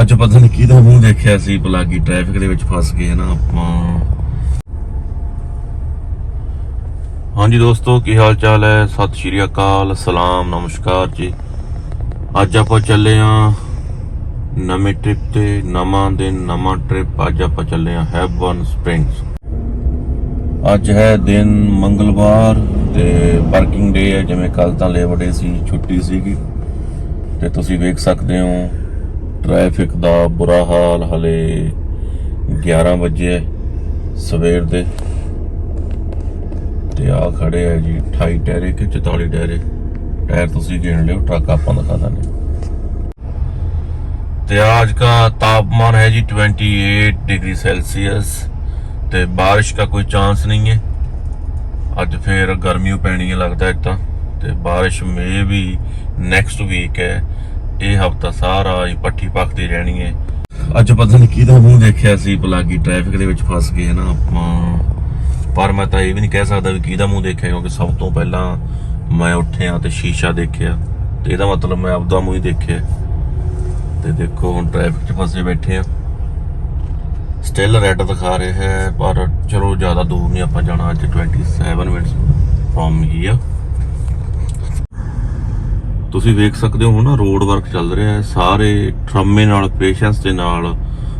ਅੱਜ ਪਤਾ ਨਹੀਂ ਕਿਹਦਾ ਮੂੰਹ ਦੇਖਿਆ ਸੀ ਬਲਾਗੀ ਟ੍ਰੈਫਿਕ ਦੇ ਵਿੱਚ ਫਸ ਗਏ ਨਾ ਆਪਾਂ। ਹਾਂਜੀ ਦੋਸਤੋ, ਕੀ ਹਾਲ ਚਾਲ ਹੈ? ਸਤਿ ਸ਼੍ਰੀ ਅਕਾਲ, ਸਲਾਮ, ਨਮਸਕਾਰ ਜੀ। ਅੱਜ ਆਪਾਂ ਚੱਲੇ ਆ ਨਵੇਂ ਟ੍ਰਿਪ ਤੇ, ਨਵਾਂ ਦਿਨ, ਨਵਾਂ ਟ੍ਰਿਪ ਅੱਜ ਆਪਾਂ ਚੱਲੇ ਆ ਹੈਵਨ ਸਪ੍ਰਿੰਗਸ ਅੱਜ ਹੈ ਦਿਨ ਮੰਗਲਵਾਰ ਤੇ ਵਰਕਿੰਗ ਡੇ ਹੈ, ਜਿਵੇਂ ਕੱਲ ਤਾਂ ਲੇਬਰ ਡੇ ਸੀ, ਛੁੱਟੀ ਸੀਗੀ। ਤੇ ਤੁਸੀਂ ਵੇਖ ਸਕਦੇ ਹੋ ਟ੍ਰੈਫਿਕ ਦਾ ਬੁਰਾ ਹਾਲ ਹਲੇ 11 ਵਜੇ ਹੈ ਸਵੇਰ ਦੇ ਤੇ ਆ ਖੜੇ ਆ ਜੀ 28 ਟਾਇਰੇ ਕਿ 44 ਟਾਇਰੇ ਟਾਇਰ ਤੁਸੀਂ ਗਿਣ ਲਿਓ ਟਰੱਕ ਆਪਾਂ ਦਿਖਾ ਦਾਂਗੇ ਤੇ आज का तापमान है जी 28 डिग्री सेल्सियस ਤੇ ਬਾਰਿਸ਼ ਦਾ ਕੋਈ ਚਾਂਸ ਨਹੀਂ ਹੈ ਅੱਜ ਫੇਰ ਗਰਮੀ ਓ ਪੈਣੀ ਹੈ ਲੱਗਦਾ ਇਦਾਂ ਤੇ ਬਾਰਿਸ਼ ਮੇ ਵੀ ਨੈਕਸਟ ਵੀਕ ਹੈ ਇਹ ਹਫਤਾ ਸਾਰਾ ਹੀ ਪੱਠੀ ਪੱਕਦੀ ਰਹਿਣੀ ਹੈ ਅੱਜ ਪਤਾ ਨਹੀਂ ਕਿਹਦਾ ਮੂੰਹ ਦੇਖਿਆ ਸੀ, ਬਲਾਗੀ ਟ੍ਰੈਫਿਕ ਦੇ ਵਿੱਚ ਫਸ ਗਏ ਨਾ ਆਪਾਂ। ਪਰ ਮੈਂ ਤਾਂ ਇਹ ਵੀ ਨਹੀਂ ਕਹਿ ਸਕਦਾ ਵੀ ਕਿਹਦਾ ਮੂੰਹ ਦੇਖਿਆ, ਕਿਉਂਕਿ ਸਭ ਤੋਂ ਪਹਿਲਾਂ ਮੈਂ ਉੱਠਿਆ ਤੇ ਸ਼ੀਸ਼ਾ ਦੇਖਿਆ। ਤੇ ਇਹਦਾ ਮਤਲਬ ਮੈਂ ਆਪਦਾ ਮੂੰਹ ਹੀ ਦੇਖਿਆ। ਤੇ ਦੇਖੋ, ਹੁਣ ਟ੍ਰੈਫਿਕ 'ਚ ਫਸੇ ਬੈਠੇ ਆ। ਸਟਿਲ ਰੈੱਡ ਦਿਖਾ ਰਿਹਾ ਹੈ, ਪਰ ਚਲੋ ਜ਼ਿਆਦਾ ਦੂਰ ਨਹੀਂ ਆਪਾਂ ਜਾਣਾ ਅੱਜ 27 ਮਿੰਟਸ ਫਰੋਮ ਹੀਅਰ ਤੁਸੀਂ ਵੇਖ ਸਕਦੇ ਹੋ ਨਾ ਰੋਡ ਵਰਕ ਚੱਲ ਰਿਹਾ ਹੈ। ਸਾਰੇ ਟਰਮੇ ਨਾਲ ਪੇਸ਼ੈਂਸ ਦੇ ਨਾਲ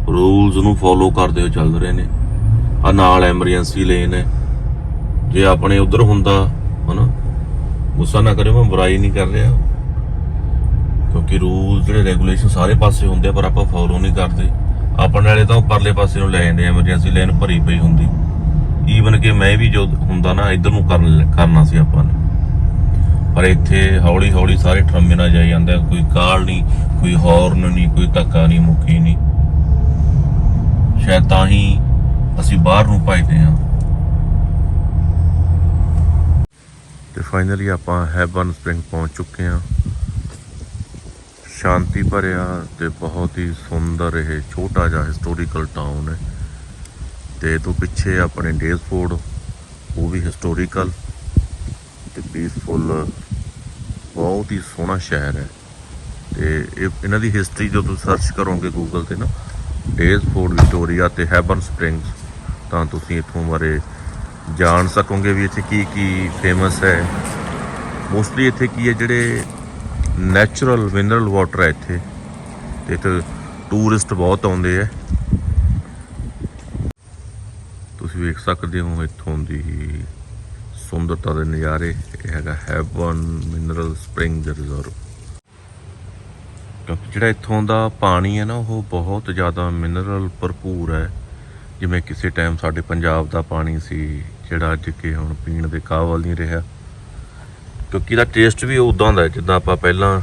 ਰੂਲਸ ਨੂੰ ਫੋਲੋ ਕਰਦੇ ਹੋ ਚੱਲ ਰਹੇ ਨੇ। ਆ ਨਾਲ ਐਮਰਜੈਂਸੀ ਲੇਨ ਹੈ। ਜੇ ਆਪਣੇ ਉਧਰ ਹੁੰਦਾ, ਹਨਾ, ਗੁੱਸਾ ਨਾ ਕਰਿਓ, ਮੈਂ ਬੁਰਾਈ ਨਹੀਂ ਕਰ ਰਿਹਾ। ਕਿਉਂਕਿ ਰੂਲ ਜਿਹੜੇ ਰੈਗੂਲੇਸ਼ਨ ਸਾਰੇ ਪਾਸੇ ਹੁੰਦੇ ਪਰ ਆਪਾਂ ਫੋਲੋ ਨਹੀਂ ਕਰਦੇ। ਆਪਣੇ ਵਾਲੇ ਤਾਂ ਉਹ ਪਰਲੇ ਪਾਸੇ ਨੂੰ ਲੈ ਜਾਂਦੇ ਐਮਰਜੈਂਸੀ ਲਾਈਨ ਭਰੀ ਪਈ ਹੁੰਦੀ। ਈਵਨ ਕਿ ਮੈਂ ਵੀ ਜੋ ਹੁੰਦਾ ਨਾ, ਇਧਰ ਨੂੰ ਕਰਨ ਕਰਨਾ ਸੀ ਆਪਾਂ ਨੇ। ਪਰ ਇੱਥੇ ਹੌਲੀ ਹੌਲੀ ਸਾਰੇ ਟਰਮੇ ਨਾਲ ਜਾਈ ਜਾਂਦਾ ਕੋਈ ਕਾਲ ਨਹੀਂ, ਕੋਈ ਹੌਰਨ ਨਹੀਂ, ਕੋਈ ਧੱਕਾ ਨਹੀਂ, ਮੁੱਕੀ ਨਹੀਂ। ਸ਼ਾਇਦ ਤਾਂ ਹੀ ਅਸੀਂ ਬਾਹਰ ਨੂੰ ਭਜਦੇ ਹਾਂ। ਤੇ ਫਾਈਨਲੀ ਆਪਾਂ ਹੈਬਨ ਸਪ੍ਰਿੰਗ ਪਹੁੰਚ ਚੁੱਕੇ ਹਾਂ। ਸ਼ਾਂਤੀ ਭਰਿਆ ਤੇ ਬਹੁਤ ਹੀ ਸੁੰਦਰ ਇਹ ਛੋਟਾ ਜਿਹਾ ਹਿਸਟੋਰੀਕਲ ਟਾਊਨ ਹੈ। ਤੇ ਤੋਂ ਪਿੱਛੇ ਆਪਣੇ ਡੇਜ਼ਫੋਰਡ ਉਹ ਵੀ ਹਿਸਟੋਰੀਕਲ ਤੇ ਪੀਸਫੁਲ ਬਹੁਤ ਹੀ ਸੋਹਣਾ ਸ਼ਹਿਰ ਹੈ। ਤੇ ਇਹ ਇਹਨਾਂ ਦੀ ਹਿਸਟਰੀ ਜਦੋਂ ਸਰਚ ਕਰੋਗੇ ਗੂਗਲ ਤੇ ਨਾ ਡੇਜ਼ ਡੇਜ਼ਫੋਰਡ ਵਿਕਟੋਰੀਆ ਤੇ ਹੈਵਨ ਸਪ੍ਰਿੰਗਸ ਤਾਂ ਤੁਸੀਂ ਇੱਥੋਂ ਬਾਰੇ ਜਾਣ ਸਕੋਗੇ ਵੀ ਇੱਥੇ ਕੀ ਕੀ ਫੇਮਸ ਹੈ। ਮੋਸਟਲੀ ਇੱਥੇ ਕੀ ਹੈ, ਜਿਹੜੇ ਨੈਚੁਰਲ ਮਿਨਰਲ ਵਾਟਰ ਹੈ ਇੱਥੇ। ਤੇ ਇੱਥੇ ਟੂਰਿਸਟ ਬਹੁਤ ਆਉਂਦੇ ਆ ਤੁਸੀਂ ਵੇਖ ਸਕਦੇ ਹੋ ਇੱਥੋਂ ਦੀ ਸੁੰਦਰਤਾ ਦੇ ਨਜ਼ਾਰੇ ਇਹ ਹੈਗਾ ਹੈਵਨ ਮਿਨਰਲ ਸਪ੍ਰਿੰਗ ਰਿਜ਼ਰਵ ਕਿਉਂਕਿ ਜਿਹੜਾ ਇੱਥੋਂ ਦਾ ਪਾਣੀ ਹੈ ਨਾ ਉਹ ਬਹੁਤ ਜ਼ਿਆਦਾ ਮਿਨਰਲ ਭਰਪੂਰ ਹੈ ਜਿਵੇਂ ਕਿਸੇ ਟਾਈਮ ਸਾਡੇ ਪੰਜਾਬ ਦਾ ਪਾਣੀ ਸੀ ਜਿਹੜਾ ਅੱਜ ਕਿ ਹੁਣ ਪੀਣ ਦੇ ਕਾਬਲ ਨਹੀਂ ਰਿਹਾ ਕਿਉਂਕਿ ਇਹਦਾ ਟੇਸਟ ਵੀ ਉਦਾਂ ਦਾ ਹੈ ਜਿੱਦਾਂ ਆਪਾਂ ਪਹਿਲਾਂ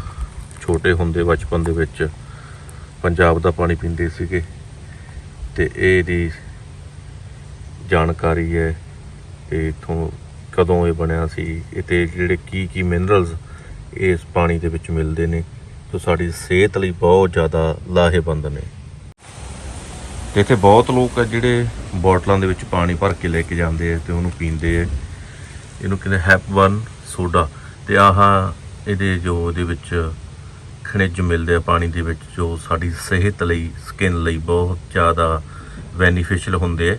ਛੋਟੇ ਹੁੰਦੇ ਬਚਪਨ ਦੇ ਵਿੱਚ ਪੰਜਾਬ ਦਾ ਪਾਣੀ ਪੀਂਦੇ ਸੀਗੇ ਤੇ ਇਹਦੀ ਜਾਣਕਾਰੀ ਹੈ ਤੇ ਇਥੋਂ ਕਦੋਂ ਇਹ ਬਣਿਆ ਸੀ ਇਹ ਤੇ ਜਿਹੜੇ ਕੀ ਕੀ ਮਿਨਰਲਸ ਇਸ ਪਾਣੀ ਦੇ ਵਿੱਚ ਮਿਲਦੇ ਨੇ ਜੋ ਸਾਡੀ ਸਿਹਤ ਲਈ ਬਹੁਤ ਜ਼ਿਆਦਾ ਲਾਹੇਵੰਦ ਨੇ। ਤੇ ਇੱਥੇ ਬਹੁਤ ਲੋਕ ਆ ਜਿਹੜੇ ਬੋਟਲਾਂ ਦੇ ਵਿੱਚ ਪਾਣੀ ਭਰ ਕੇ ਲੈ ਕੇ ਜਾਂਦੇ ਆ ਤੇ ਉਹਨੂੰ ਪੀਂਦੇ ਆ। ਇਹਨੂੰ ਕਹਿੰਦੇ ਹੈਪਵਨ ਸੋਡਾ। ਤੇ ਆਹ ਇਹਦੇ ਜੋ ਇਹਦੇ ਵਿੱਚ ਖਣਿਜ ਮਿਲਦੇ ਆ ਪਾਣੀ ਦੇ ਵਿੱਚ, ਜੋ ਸਾਡੀ ਸਿਹਤ ਲਈ, ਸਕਿਨ ਲਈ ਬਹੁਤ ਜ਼ਿਆਦਾ ਬੈਨੀਫੀਸ਼ੀਅਲ ਹੁੰਦੇ ਆ।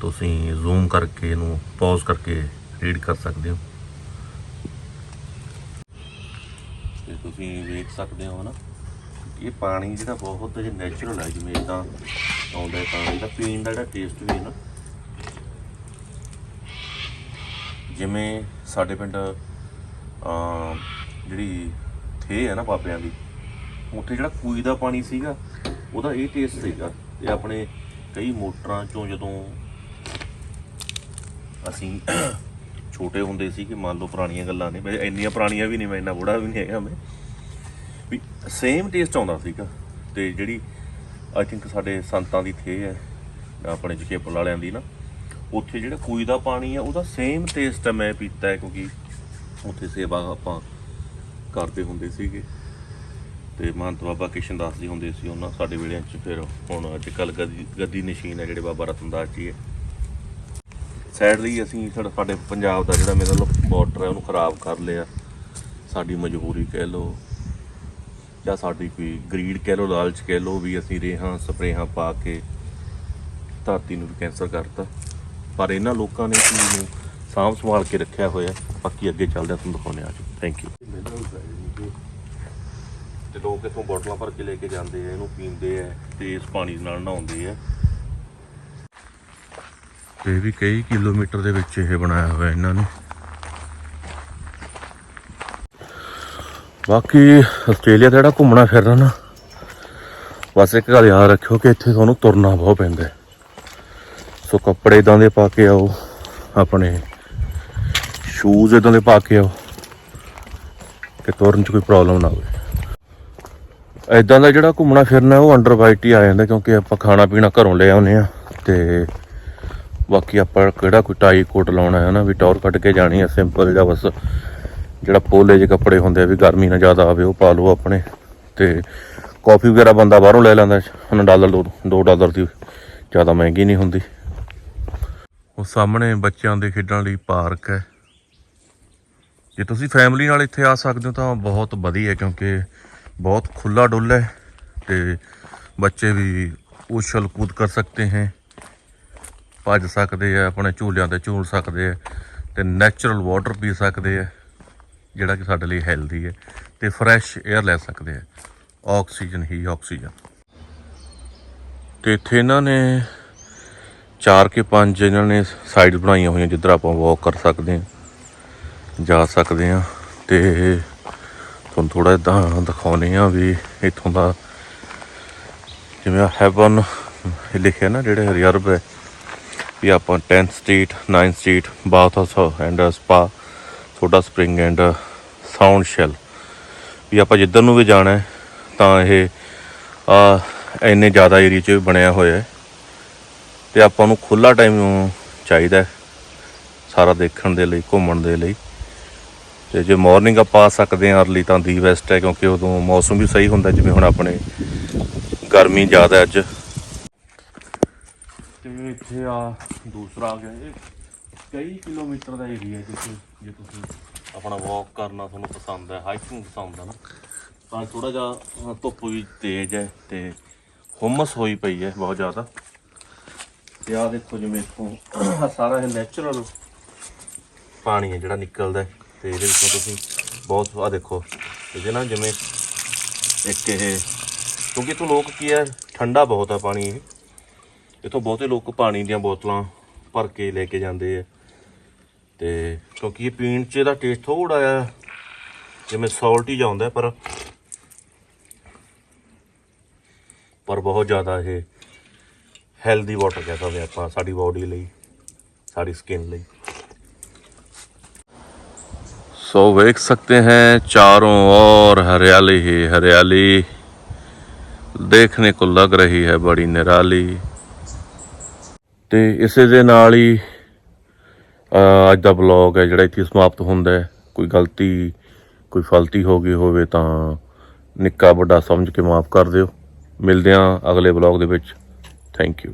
ਤੁਸੀਂ ਜ਼ੂਮ ਕਰਕੇ ਇਹਨੂੰ ਪੌਜ਼ ਕਰਕੇ ਰੀਡ ਕਰ ਸਕਦੇ ਹੋ। ਤੇ ਤੁਸੀਂ ਵੇਖ ਸਕਦੇ ਹੋ ਨਾ, ਇਹ ਪਾਣੀ ਜਿਹੜਾ ਬਹੁਤ ਜਿਹਾ ਨੈਚੁਰਲ ਹੈ, ਜਿਵੇਂ ਇਦਾਂ ਆਉਂਦਾ ਹੈ ਪਾਣੀ ਦਾ, ਪੀਣ ਦਾ ਜਿਹੜਾ ਟੇਸਟ ਵੀ ਹੈ ਨਾ। ਜਿਵੇਂ ਸਾਡੇ ਪਿੰਡ ਅਮ ਜਿਹੜੀ ਥੇ ਹੈ ਨਾ ਬਾਬਿਆਂ ਦੀ, ਉੱਥੇ ਜਿਹੜਾ ਕੂਈ ਦਾ ਪਾਣੀ ਸੀਗਾ, ਉਹਦਾ ਇਹ ਟੇਸਟ ਸੀਗਾ। ਤੇ ਆਪਣੇ ਕਈ ਮੋਟਰਾਂ ਚੋਂ ਜਦੋਂ ਅਸੀਂ ਛੋਟੇ ਹੁੰਦੇ ਸੀ ਕਿ ਮੰਨ ਲਓ ਪੁਰਾਣੀਆਂ ਗੱਲਾਂ ਨੇ। ਮੈਂ ਇੰਨੀਆਂ ਪੁਰਾਣੀਆਂ ਵੀ ਨਹੀਂ, ਮੈਂ ਇੰਨਾ ਬੁੜਾ ਵੀ ਨਹੀਂ ਹੈਗਾ ਮੈਂ। ਵੀ ਸੇਮ ਟੇਸਟ ਆਉਂਦਾ ਸੀਗਾ ਤੇ ਜਿਹੜੀ ਆਈ ਥਿੰਕ ਸਾਡੇ ਸੰਤਾਂ ਦੀ ਥੇ ਹੈ, ਆਪਣੇ ਜਕੇਪਲ ਵਾਲਿਆਂ ਦੀ ਨਾ, ਉੱਥੇ ਜਿਹੜਾ ਕੂਈ ਦਾ ਪਾਣੀ ਆ, ਉਹਦਾ ਸੇਮ ਟੇਸਟ ਮੈਂ ਪੀਤਾ ਹੈ ਕਿਉਂਕਿ ਉੱਥੇ ਸੇਵਾ ਆਪਾਂ ਕਰਦੇ ਹੁੰਦੇ ਸੀਗੇ। ਤੇ ਮਹੰਤ ਬਾਬਾ ਕਿਸ਼ਨ ਦਾਸ ਜੀ ਹੁੰਦੇ ਸੀ ਉਹਨਾਂ, ਸਾਡੇ ਵੇਲਿਆਂ 'ਚ ਫਿਰ ਹੁਣ ਅੱਜ ਕੱਲ ਗੱਦੀ ਗੱਦੀ ਨਸ਼ੀਨ ਹੈ, ਜਿਹੜੇ ਬਾਬਾ ਰਤਨਦਾਸ ਜੀ ਹੈ। ਸੈਡਲੀ ਅਸੀਂ ਸਾਡਾ ਸਾਡੇ ਪੰਜਾਬ ਦਾ ਜਿਹੜਾ ਮਿਨਰਲ ਵਾਟਰ ਹੈ, ਉਹਨੂੰ ਖਰਾਬ ਕਰ ਲਿਆ। ਸਾਡੀ ਮਜਬੂਰੀ ਕਹਿ ਲਓ, ਜਾਂ ਸਾਡੀ ਕੋਈ ਗਰੀਡ ਕਹਿ ਲਓ, ਲਾਲਚ ਕਹਿ ਲਓ ਵੀ ਅਸੀਂ ਰੇਹਾਂ, ਸਪਰੇਹਾਂ ਪਾ ਕੇ ਧਰਤੀ ਨੂੰ ਕੈਂਸਰ ਕਰਤਾ। ਪਰ ਇਹਨਾਂ ਲੋਕਾਂ ਨੇ ਚੀਜ਼ ਨੂੰ ਸਾਂਭ ਸੰਭਾਲ ਕੇ ਰੱਖਿਆ ਹੋਇਆ, ਬਾਕੀ ਅੱਗੇ ਚੱਲਦੇ ਆ ਤੁਹਾਨੂੰ ਦਿਖਾਉਂਦੇ ਆ ਜੀ ਥੈਂਕ ਯੂ ਤੇ ਲੋਕ ਇਥੋਂ ਬੋਟਲਾਂ ਭਰ ਕੇ ਲੈ ਕੇ ਜਾਂਦੇ ਆ, ਇਹਨੂੰ ਪੀਂਦੇ ਆ ਤੇ ਇਸ ਪਾਣੀ ਨਾਲ ਨਹਾਉਂਦੇ ਆ। ਇਹ ਵੀ ਕਈ ਕਿਲੋਮੀਟਰ ਦੇ ਵਿੱਚ ਇਹ ਬਣਾਇਆ ਹੋਇਆ ਇਹਨਾਂ ਨੇ। ਬਾਕੀ ਆਸਟ੍ਰੇਲੀਆ ਦਾ ਜਿਹੜਾ ਘੁੰਮਣਾ ਫਿਰਨਾ ਨਾ, ਬਸ ਇੱਕ ਗੱਲ ਯਾਦ ਰੱਖਿਓ ਕਿ ਇੱਥੇ ਤੁਹਾਨੂੰ ਤੁਰਨਾ ਬਹੁਤ ਪੈਂਦਾ। ਸੋ ਕੱਪੜੇ ਇਦਾਂ ਦੇ ਪਾ ਕੇ ਆਓ, ਆਪਣੇ ਸ਼ੂਜ਼ ਇਦਾਂ ਦੇ ਪਾ ਕੇ ਆਓ ਕਿ ਤੁਰਨ 'ਚ ਕੋਈ ਪ੍ਰੋਬਲਮ ਨਾ ਹੋਵੇ। ਇਦਾਂ ਦਾ ਜਿਹੜਾ ਘੁੰਮਣਾ ਫਿਰਨਾ, ਉਹ ਅੰਡਰ ਵਾਈਟ ਹੀ ਆ ਜਾਂਦਾ ਕਿਉਂਕਿ ਆਪਾਂ ਖਾਣਾ ਪੀਣਾ ਘਰੋਂ ਲੈ ਆਉਂਦੇ ਆ ਤੇ ਬਾਕੀ ਆਪਾਂ ਕਿਹੜਾ ਕੋਈ ਟਾਈ ਕੋਟ ਲਾਉਣਾ ਹੈ ਨਾ, ਵੀ ਟੌਰ ਕੱਢ ਕੇ ਜਾਣੀ ਹੈ ਸਿੰਪਲ ਜਿਹਾ ਬਸ। ਜਿਹੜਾ ਪੋਲੇ ਜਿਹੇ ਕੱਪੜੇ ਹੁੰਦੇ ਆ ਵੀ ਗਰਮੀ ਨਾ ਜ਼ਿਆਦਾ ਆਵੇ, ਉਹ ਪਾ ਲਓ ਆਪਣੇ। ਤੇ ਕਾਫੀ ਵਗੈਰਾ ਬੰਦਾ ਬਾਹਰੋਂ ਲੈ ਲੈਂਦਾ ਉਹਨਾਂ ਡਾਲਰ ਦੋ 2 ਡਾਲਰ ਦੀ ਜ਼ਿਆਦਾ ਮਹਿੰਗੀ ਨਹੀਂ ਹੁੰਦੀ। ਉਹ ਸਾਹਮਣੇ ਬੱਚਿਆਂ ਦੇ ਖੇਡਣ ਲਈ ਪਾਰਕ ਹੈ। ਜੇ ਤੁਸੀਂ ਫੈਮਿਲੀ ਨਾਲ ਇੱਥੇ ਆ ਸਕਦੇ ਹੋ ਤਾਂ ਬਹੁਤ ਵਧੀਆ ਕਿਉਂਕਿ ਬਹੁਤ ਖੁੱਲਾ ਡੁੱਲਾ ਹੈ ਤੇ ਬੱਚੇ ਵੀ ਉਛਲ ਕੂਦ ਕਰ ਸਕਦੇ ਹੈ। ਭੱਜ ਸਕਦੇ ਆ, ਆਪਣੇ ਝੂਲਿਆਂ ਤੇ ਝੂਲ ਸਕਦੇ ਆ ਤੇ ਨੈਚੁਰਲ ਵਾਟਰ ਪੀ ਸਕਦੇ ਆ, ਜਿਹੜਾ ਕਿ ਸਾਡੇ ਲਈ ਹੈਲਦੀ ਹੈ ਤੇ ਫਰੈਸ਼ 에ਅਰ ਲੈ ਸਕਦੇ ਆ। ਆਕਸੀਜਨ ਹੀ ਆਕਸੀਜਨ ਤੇ ਇੱਥੇ ਇਹਨਾਂ ਨੇ ਚਾਰ ਕੇ ਪੰਜ ਇਹਨਾਂ ਨੇ ਸਾਈਡ ਬਣਾਈਆਂ ਹੋਈਆਂ, ਜਿੱਧਰ ਆਪਾਂ ਵਾਕ ਕਰ ਸਕਦੇ ਹਾਂ, ਜਾ ਸਕਦੇ ਹਾਂ। ਤੇ ਤੁਹਾਨੂੰ ਥੋੜਾ ਇਦਾਂ ਦਿਖਾਉਨੇ ਆ ਵੀ ਇੱਥੋਂ ਦਾ ਜਿਵੇਂ ਹੈਵਨ ਲਿਖਿਆ ਨਾ, ਜਿਹੜੇ ਰਿਜ਼ਰਵ ਹੈ ਵੀ ਆਪਾਂ 10th street 9th street bath house and spa soda spring and sound shell ਵੀ ਆਪਾਂ ਜਿੱਧਰ ਨੂੰ ਵੀ ਜਾਣਾ ਤਾਂ ਇਹ, ਆ, ਇੰਨੇ ਜ਼ਿਆਦਾ ਏਰੀਆ 'ਚ ਬਣਿਆ ਹੋਇਆ ਹੈ। ਤੇ ਆਪਾਂ ਨੂੰ ਖੁੱਲਾ ਟਾਈਮ ਚਾਹੀਦਾ ਸਾਰਾ ਦੇਖਣ ਦੇ ਲਈ, ਘੁੰਮਣ ਦੇ ਲਈ। ਤੇ ਜੇ ਮਾਰਨਿੰਗ ਆਪਾਂ ਆ ਸਕਦੇ ਹਾਂ ਅਰਲੀ ਤਾਂ ਦੀ ਵੈਸਟ ਹੈ, ਕਿਉਂਕਿ ਉਦੋਂ ਮੌਸਮ ਵੀ ਸਹੀ ਹੁੰਦਾ, ਜਿਵੇਂ ਹੁਣ ਆਪਣੇ ਗਰਮੀ ਜ਼ਿਆਦਾ ਅੱਜ। ਤੇ ਇੱਥੇ ਆ ਦੂਸਰਾ ਆ ਗਿਆ ਇਹ ਕਈ ਕਿਲੋਮੀਟਰ ਦਾ ਏਰੀਆ ਜਿੱਥੇ, ਜੇ ਤੁਸੀਂ ਆਪਣਾ ਵਾਕ ਕਰਨਾ ਤੁਹਾਨੂੰ ਪਸੰਦ ਹੈ ਹਾਈਕਿੰਗ ਪਸੰਦ ਹੈ ਨਾ, ਤਾਂ ਥੋੜਾ ਜਿਹਾ ਧੁੱਪ ਵੀ ਤੇਜ਼ ਹੈ ਤੇ ਹੁਮਸ ਹੋਈ ਪਈ ਹੈ ਬਹੁਤ ਜ਼ਿਆਦਾ। ਤੇ ਆ ਦੇਖੋ ਜਿਵੇਂ ਇੱਥੋਂ ਸਾਰਾ ਇਹ ਨੈਚੁਰਲ ਪਾਣੀ ਹੈ ਜਿਹੜਾ ਨਿਕਲਦਾ ਹੈ ਤੇ ਇਹਦੇ ਵਿੱਚੋਂ ਤੁਸੀਂ ਬਹੁਤ ਆ ਦੇਖੋ, ਇਹਦੇ ਨਾਲ ਜਿਵੇਂ ਇੱਕ ਇਹ, ਕਿਉਂਕਿ ਇੱਥੋਂ ਲੋਕ ਕੀ ਹੈ, ਠੰਡਾ ਬਹੁਤ ਹੈ ਪਾਣੀ ਇਹ। ਇੱਥੋਂ ਬਹੁਤੇ ਲੋਕ ਪਾਣੀ ਦੀਆਂ ਬੋਤਲਾਂ ਭਰ ਕੇ ਲੈ ਕੇ ਜਾਂਦੇ ਆ ਤੇ ਕਿਉਂਕਿ ਇਹ ਪੀਣ 'ਚ ਇਹਦਾ ਟੇਸਟ ਥੋੜਾ ਜਿਹਾ ਜਿਵੇਂ ਸਾਲਟੀ ਜਾਂਦਾ ਪਰ ਪਰ ਬਹੁਤ ਜ਼ਿਆਦਾ ਇਹ ਹੈਲਦੀ ਵਾਟਰ ਕਹਿ ਸਕਦੇ ਆਪਾਂ ਸਾਡੀ ਬਾਡੀ ਲਈ ਸਾਡੀ ਸਕਿਨ ਲਈ सो देख सकते हैं चारों ओर हरियाली ही हरियाली देखने को लग रही है बड़ी निराली ਤੇ ਇਸੇ ਦੇ ਨਾਲ ਹੀ ਅੱਜ ਦਾ ਬਲੌਗ ਹੈ ਜਿਹੜਾ ਇੱਥੇ ਸਮਾਪਤ ਹੁੰਦਾ ਹੈ। ਕੋਈ ਗਲਤੀ, ਕੋਈ ਫਲਤੀ ਹੋ ਗਈ ਹੋਵੇ ਤਾਂ ਨਿੱਕਾ ਵੱਡਾ ਸਮਝ ਕੇ ਮਾਫ ਕਰ ਦਿਓ। ਮਿਲਦੇ ਹਾਂ ਅਗਲੇ ਬਲੌਗ ਦੇ ਵਿੱਚ। Thank you